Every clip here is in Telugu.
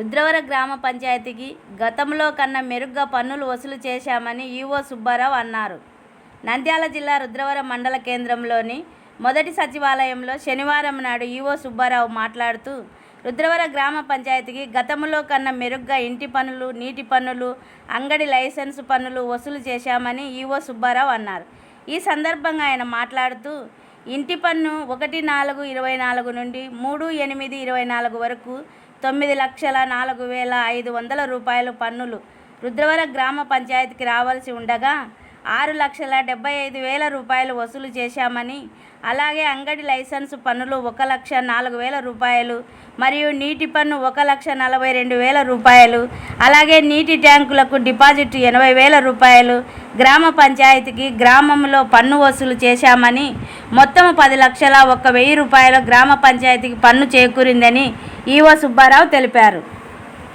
రుద్రవర గ్రామ పంచాయతీకి గతంలో కన్నా మెరుగ్గా పన్నులు వసూలు చేశామని ఈవో సుబ్బారావు అన్నారు. నంద్యాల జిల్లా రుద్రవరం మండల కేంద్రంలోని మొదటి సచివాలయంలో శనివారం నాడు ఈవో సుబ్బారావు మాట్లాడుతూ రుద్రవర గ్రామ పంచాయతీకి గతంలో కన్నా మెరుగ్గా ఇంటి పనులు నీటి పన్నులు అంగడి లైసెన్స్ పన్నులు వసూలు చేశామని ఈవో సుబ్బారావు అన్నారు. ఈ సందర్భంగా ఆయన మాట్లాడుతూ ఇంటి పన్ను ఒకటి నాలుగు ఇరవై నాలుగు నుండి మూడు ఎనిమిది ఇరవై నాలుగు వరకు తొమ్మిది లక్షల నాలుగు వేల ఐదు వందల రూపాయలు పన్నులు రుద్రవర గ్రామ పంచాయతీకి రావాల్సి ఉండగా ఆరు లక్షల డెబ్బై ఐదు వేల రూపాయలు వసూలు చేశామని అలాగే అంగడి లైసెన్స్ పన్నులు ఒక లక్ష నాలుగు వేల రూపాయలు మరియు నీటి పన్ను ఒక లక్ష నలభై రెండు వేల రూపాయలు అలాగే నీటి ట్యాంకులకు డిపాజిట్ ఎనభై వేల రూపాయలు గ్రామ పంచాయతీకి గ్రామంలో పన్ను వసూలు చేశామని మొత్తం పది లక్షల ఒక వెయ్యి రూపాయలు గ్రామ పంచాయతీకి పన్ను చేకూరిందని ఈవో సుబ్బారావు తెలిపారు.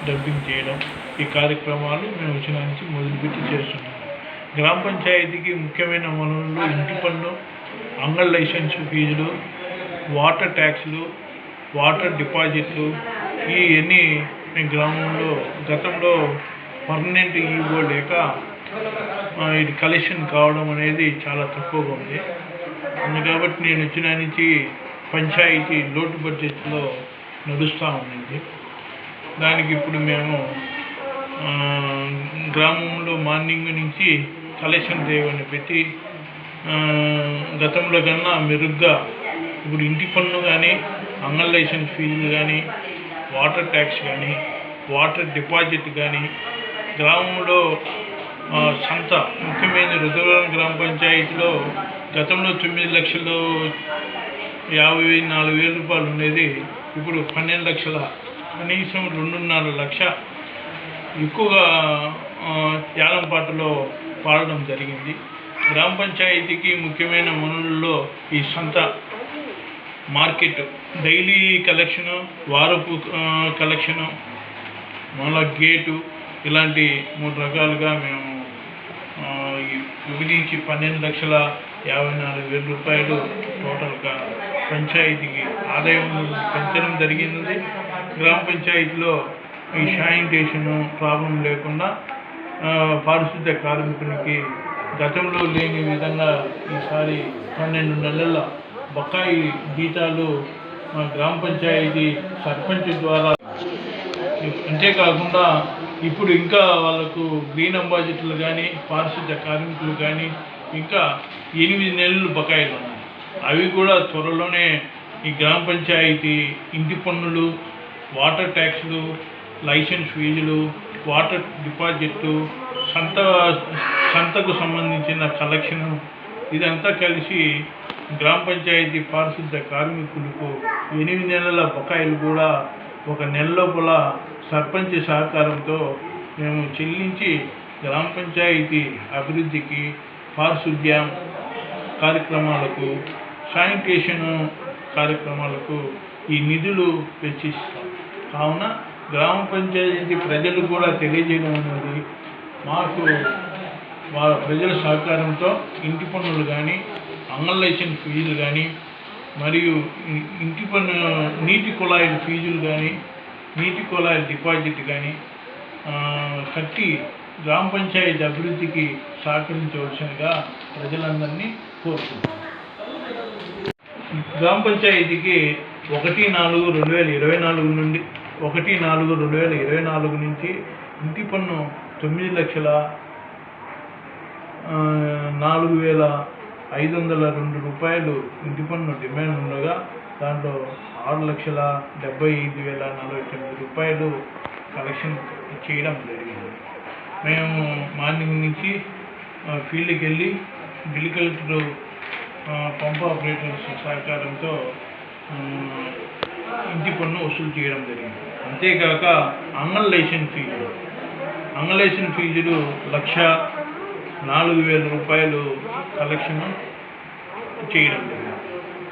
డబ్బింగ్ చేయడం ఈ కార్యక్రమాలు మేము వచ్చిన నుంచి మొదలుపెట్టి చేస్తున్నాము గ్రామ పంచాయతీకి ముఖ్యమైన వనరులు ఇంటి పన్ను అంగల్ లైసెన్స్ ఫీజులు వాటర్ ట్యాక్స్లు వాటర్ డిపాజిట్లు ఇవన్నీ మేము గ్రామంలో గతంలో పర్మనెంట్ ఈవో లేక ఇది కలెక్షన్ కావడం అనేది చాలా తక్కువగా ఉంది. అందు కాబట్టి నేను వచ్చిన నుంచి పంచాయతీ లోటు బడ్జెట్లో నడుస్తూ ఉండింది. దానికి ఇప్పుడు మేము గ్రామంలో మార్నింగ్ నుంచి కలెక్షన్ దేవుని పెట్టి గతంలో కన్నా మెరుగ్గా ఇప్పుడు ఇంటి పన్ను కానీ అంగల్ లైసెన్స్ ఫీజులు కానీ వాటర్ ట్యాక్స్ కానీ వాటర్ డిపాజిట్ కానీ గ్రామంలో సంత ముఖ్యమైన రుద్రవరం గ్రామ పంచాయతీలో గతంలో తొమ్మిది లక్షలు యాభై నాలుగు వేల రూపాయలు ఉండేది. ఇప్పుడు పన్నెండు లక్షల కనీసం రెండున్నర లక్ష ఎక్కువగా యాలంపాటలో పాడడం జరిగింది. గ్రామ పంచాయతీకి ముఖ్యమైన వనరుల్లో ఈ సంత మార్కెట్ డైలీ కలెక్షను వారపు కలెక్షను మళ్ళా గేటు ఇలాంటి మూడు రకాలుగా మేము విభజించి పన్నెండు లక్షల యాభై నాలుగు వేల రూపాయలు టోటల్గా పంచాయతీకి ఆదాయం పెంచడం జరిగినది గ్రామ పంచాయతీలో ఈ శానిటేషన్ ప్రాబ్లం లేకుండా పారిశుద్ధ పారిశుద్ధ్య కార్మికునికి గతంలో లేని విధంగా ఈసారి పన్నెండు నెలల బకాయి జీతాలు ఆ, గ్రామ పంచాయతీ సర్పంచ్ ద్వారా అంతేకాకుండా ఇప్పుడు ఇంకా వాళ్ళకు గ్రీన్ అంబాసిడర్లు కానీ పారిశుద్ధ్య కార్మికులు కానీ ఇంకా ఎనిమిది నెలలు బకాయిలు అవి కూడా త్వరలోనే ఈ గ్రామ పంచాయతీ ఇంటి పన్నులు వాటర్ ట్యాక్స్లు లైసెన్స్ ఫీజులు వాటర్ డిపాజిట్ సంత సంతకు సంబంధించిన కలెక్షను ఇదంతా కలిసి గ్రామ పంచాయతీ పారిశుద్ధ కార్మికులకు ఎనిమిది నెలల బకాయిలు కూడా ఒక నెల లోపల సర్పంచ్ సహకారంతో మేము చెల్లించి గ్రామ పంచాయతీ అభివృద్ధికి పారిశుద్ధ్యం కార్యక్రమాలకు శానిటేషన్ కార్యక్రమాలకు ఈ నిధులు వెచ్చిస్తాం. కావున గ్రామ పంచాయతీ ప్రజలు కూడా తెలియజేయడం అనేది మాకు వాళ్ళ ప్రజల సహకారంతో ఇంటి పన్నులు కానీ అంగల్ ఫీజులు కానీ మరియు ఇంటి పన్ను నీటి కుళాయిల ఫీజులు కానీ నీటి కుళాయిల డిపాజిట్ కానీ కట్టి గ్రామ పంచాయతీ అభివృద్ధికి సహకరించవలసినగా ప్రజలందరినీ కోరుతున్నాను గ్రామ పంచాయతీకి ఒకటి నాలుగు రెండు వేల ఇరవై నాలుగు నుండి ఒకటి నాలుగు రెండు వేల ఇరవై నాలుగు నుంచి ఇంటి పన్ను తొమ్మిది లక్షల నాలుగు వేల ఐదు వందల రెండు రూపాయలు ఇంటి పన్ను డిమాండ్ ఉండగా దాంట్లో ఆరు లక్షల డెబ్బై ఐదు వేల నలభై తొమ్మిది రూపాయలు కలెక్షన్ చేయడం జరిగింది. మేము మార్నింగ్ నుంచి ఫీల్డ్కి వెళ్ళి బిల్ కలెక్టర్ పంప్ ఆపరేటర్స్ సహకారంతో ఇంటి పన్ను వసూలు చేయడం జరిగింది. అంతేకాక అంగల్ లైసెన్స్ ఫీజులు అంగల్ లైసెన్స్ ఫీజులు లక్ష నాలుగు వేల రూపాయలు కలెక్షన్ చేయడం జరిగింది.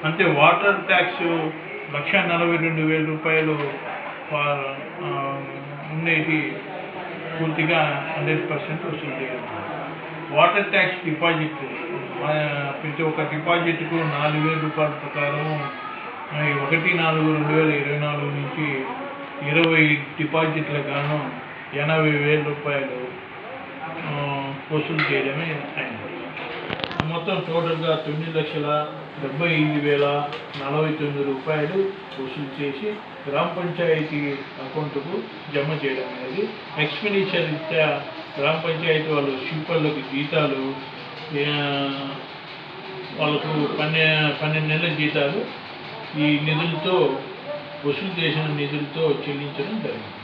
అంతే వాటర్ ట్యాక్స్ లక్ష నలభై రెండు వేల రూపాయలు ఉండేది పూర్తిగా హండ్రెడ్ పర్సెంట్ వసూలు చేయడం. Water tax deposit. ప్రతి ఒక్క డిపాజిట్కు నాలుగు వేల రూపాయల ప్రకారం ఒకటి నాలుగు రెండు వేల ఇరవై నాలుగు నుంచి ఇరవై డిపాజిట్ల గాను ఎనభై వేల రూపాయలు వసూలు చేయడమే అయింది. మొత్తం టోటల్గా తొమ్మిది లక్షల డెబ్బై ఐదు వేల నలభై తొమ్మిది రూపాయలు వసూలు చేసి గ్రామ పంచాయతీ అకౌంట్కు జమ చేయడం అనేది ఎక్స్పెండిచర్ రీత్యా గ్రామ పంచాయతీ వాళ్ళు షిప్పర్లకు జీతాలు వాళ్ళకు పన్నె పన్నెండు నెలల జీతాలు ఈ నిధులతో వసూలు చేసిన నిధులతో చెల్లించడం జరిగింది.